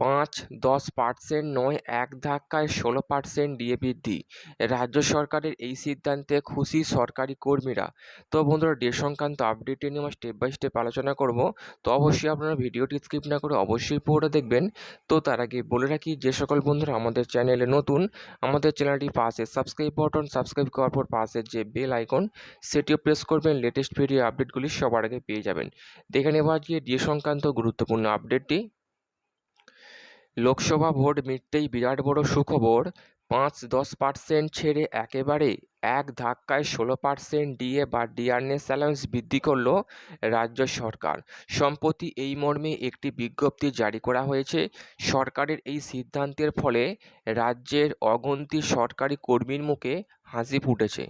পাঁচ, দশ পার্সেন্ট, নয়, এক ধাক্কায় ষোলো পার্সেন্ট ডিএ বৃদ্ধি। রাজ্য সরকারের এই সিদ্ধান্তে খুশি সরকারি কর্মীরা। তো বন্ধুরা ডে সংক্রান্ত আপডেটটি নিয়ে আমরা স্টেপ বাই স্টেপ আলোচনা করব। তো অবশ্যই আপনারা ভিডিওটি স্কিপ না করে অবশ্যই পুরোটা দেখবেন। তো তার আগে বলে রাখি, যে সকল বন্ধুরা আমাদের চ্যানেলে নতুন, আমাদের চ্যানেলটি পাশে সাবস্ক্রাইব বাটন সাবস্ক্রাইব করার পর পাশে যে বেল আইকন সেটিও প্রেস করবেন। লেটেস্ট ভিডিও আপডেটগুলি সবার আগে পেয়ে যাবেন। দেখে নেব আজকে ডিএ সংক্রান্ত গুরুত্বপূর্ণ আপডেটটি লোকসভা ভোট মিটতেই বিরাট বড় সুখবর, পাঁচ দশ পার্সেন্ট ছেড়ে একেবারে এক ধাক্কায় ষোলো পার্সেন্ট ডিএ বা ডিআরএস অ্যালাউন্স বৃদ্ধি করল রাজ্য সরকার। সম্প্রতি এই মর্মে একটি বিজ্ঞপ্তি জারি করা হয়েছে। সরকারের এই সিদ্ধান্তের ফলে রাজ্যের অগন্তি সরকারি কর্মীর মুখে হাসি ফুটেছে।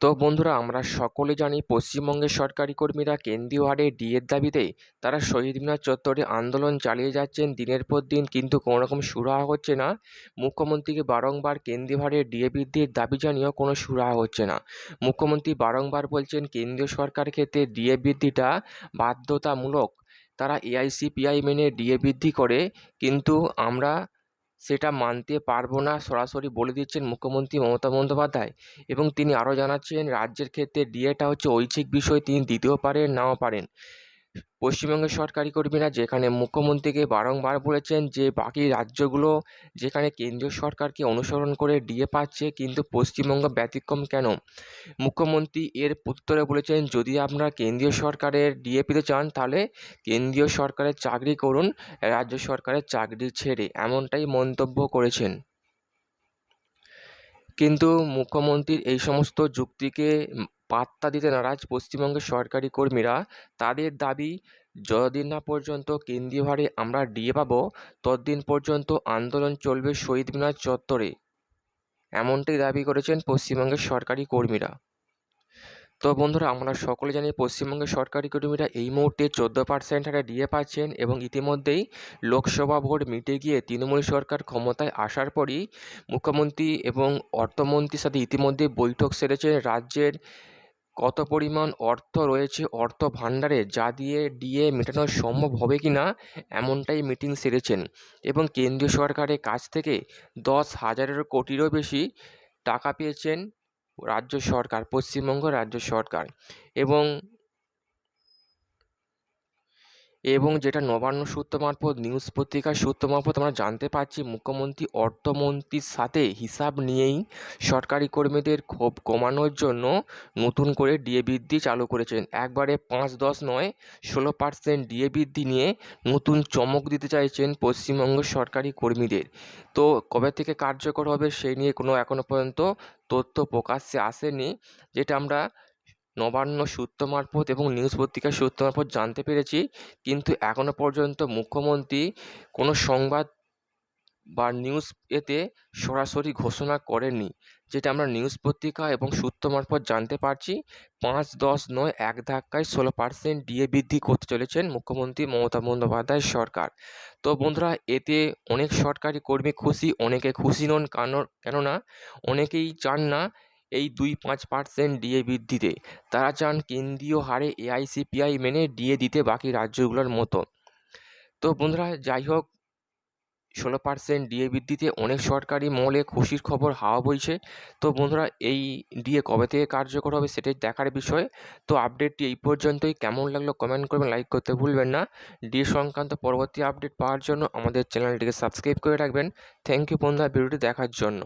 তো বন্ধুরা, আমরা সকলে জানি পশ্চিমবঙ্গের সরকারি কর্মীরা কেন্দ্রীয় হারে ডিএর দাবিতে তারা শহীদ মিনার চত্বরে আন্দোলন চালিয়ে যাচ্ছেন। দিনের পর দিন কিন্তু কোনো রকম সুরাহা হচ্ছে না। মুখ্যমন্ত্রীকে বারংবার কেন্দ্রীয় হারে ডিএ বৃদ্ধির দাবি জানিয়েও কোনো সুরাহা হচ্ছে না। মুখ্যমন্ত্রী বারংবার বলছেন, কেন্দ্রীয় সরকার ক্ষেত্রে ডিএ বৃদ্ধিটা বাধ্যতামূলক। তারা এআইসিপিআই মেনে ডিএ বৃদ্ধি করে। কিন্তু আমরা সেটা মানতে পারব না। সরাসরি বলে দিচ্ছেন মুখ্যমন্ত্রী মমতা বন্দ্যোপাধ্যায় এবং তিনি আরও জানাচ্ছেন, রাজ্যের ক্ষেত্রে ডিএটা হচ্ছে ঐচ্ছিক বিষয়, তিনি দিতেও পারেন নাও পারেন। পশ্চিমবঙ্গের সরকারি কর্মীরা যেখানে মুখ্যমন্ত্রীকে বারংবার বলেছেন যে, বাকি রাজ্যগুলো যেখানে কেন্দ্রীয় সরকারকে অনুসরণ করে ডিএ পাচ্ছে, কিন্তু পশ্চিমবঙ্গ ব্যতিক্রম কেন? মুখ্যমন্ত্রী এর উত্তরে বলেছেন, যদি আপনারা কেন্দ্রীয় সরকারের ডিএ পেতে চান, তাহলে কেন্দ্রীয় সরকারের চাকরি করুন, রাজ্য সরকারের চাকরি ছেড়ে। এমনটাই মন্তব্য করেছেন। কিন্তু মুখ্যমন্ত্রীর এই সমস্ত যুক্তিকে পাত্তা দিতে নারাজ পশ্চিমবঙ্গের সরকারি কর্মীরা। তাদের দাবি, যতদিন না পর্যন্ত কেন্দ্রীয় হারে আমরা ডিএ পাবো, ততদিন পর্যন্ত আন্দোলন চলবে শহীদ মিনার চত্বরে। এমনটাই দাবি করেছেন পশ্চিমবঙ্গের সরকারি কর্মীরা। তো বন্ধুরা, আমরা সকলে জানি পশ্চিমবঙ্গের সরকারি কর্মীরা এই মুহূর্তে চোদ্দ পার্সেন্ট হারে ডিএ পাচ্ছেন এবং ইতিমধ্যেই লোকসভা ভোট মিটে গিয়ে তৃণমূল সরকার ক্ষমতায় আসার পরই মুখ্যমন্ত্রী এবং অর্থমন্ত্রীর সাথে ইতিমধ্যে বৈঠক সেরেছেন রাজ্যের কত পরিমাণ অর্থ রয়েছে, অর্থ ভাণ্ডারে, যা দিয়ে ডিএ মেটানো সম্ভব হবে কি না, এমনটাই মিটিং সেরেছেন। এবং কেন্দ্রীয় সরকারের কাছ থেকে দশ হাজারের কোটিরও বেশি টাকা পেয়েছেন রাজ্য সরকার, পশ্চিমবঙ্গ রাজ্য সরকার। এবং এবং যেটা নবান্ন সূত্র মারফত নিউজ পত্রিকার সূত্র মারফত আমরা জানতে পারছি, মুখ্যমন্ত্রী, অর্থমন্ত্রীর সাথে হিসাব নিয়েই সরকারি কর্মীদের ক্ষোভ কমানোর জন্য নতুন করে ডিএ বৃদ্ধি চালু করেছেন। একবারে পাঁচ দশ নয়, ষোলো পার্সেন্ট ডিএ বৃদ্ধি নিয়ে নতুন চমক দিতে চাইছেন পশ্চিমবঙ্গের সরকারি কর্মীদের। তো কবে থেকে কার্যকর হবে, সেই নিয়ে কোনো এখনও পর্যন্ত তথ্য প্রকাশ্যে আসেনি। যেটা আমরা নবান্ন সূত্র মারফত এবং নিউজ পত্রিকার সূত্র মারফত জানতে পেরেছি। কিন্তু এখনও পর্যন্ত মুখ্যমন্ত্রী কোনো সংবাদ বা নিউজ এতে সরাসরি ঘোষণা করেননি, যেটা আমরা নিউজ পত্রিকা এবং সূত্র মারফত জানতে পারছি। পাঁচ, দশ, নয়, এক ধাক্কায় ষোলো পার্সেন্ট ডিএ বৃদ্ধি করতে চলেছেন মুখ্যমন্ত্রী মমতা বন্দ্যোপাধ্যায় সরকার। তো বন্ধুরা, এতে অনেক সরকারি কর্মী খুশি, অনেকে খুশি নন, কেন, কেননা অনেকেই চান না এই দুই পাঁচ পার্সেন্ট ডিএ বৃদ্ধিতে। তারা চান কেন্দ্রীয় হারে এআইসিপিআই মেনে ডিএ দিতে বাকি রাজ্যগুলোর মতো। তো বন্ধুরা, যাই হোক, ষোলো পার্সেন্ট ডিএ বৃদ্ধিতে অনেক সরকারি মহলে খুশির খবর হাওয়া বইছে। তো বন্ধুরা, এই ডিএ কবে থেকে কার্যকর হবে সেটাই দেখার বিষয়। তো আপডেটটি এই পর্যন্তই। কেমন লাগল কমেন্ট করবেন, লাইক করতে ভুলবেন না। ডিএ সংক্রান্ত পরবর্তী আপডেট পাওয়ার জন্য আমাদের চ্যানেলটিকে সাবস্ক্রাইব করে রাখবেন। থ্যাংক ইউ বন্ধুরা, ভিডিওটি দেখার জন্য।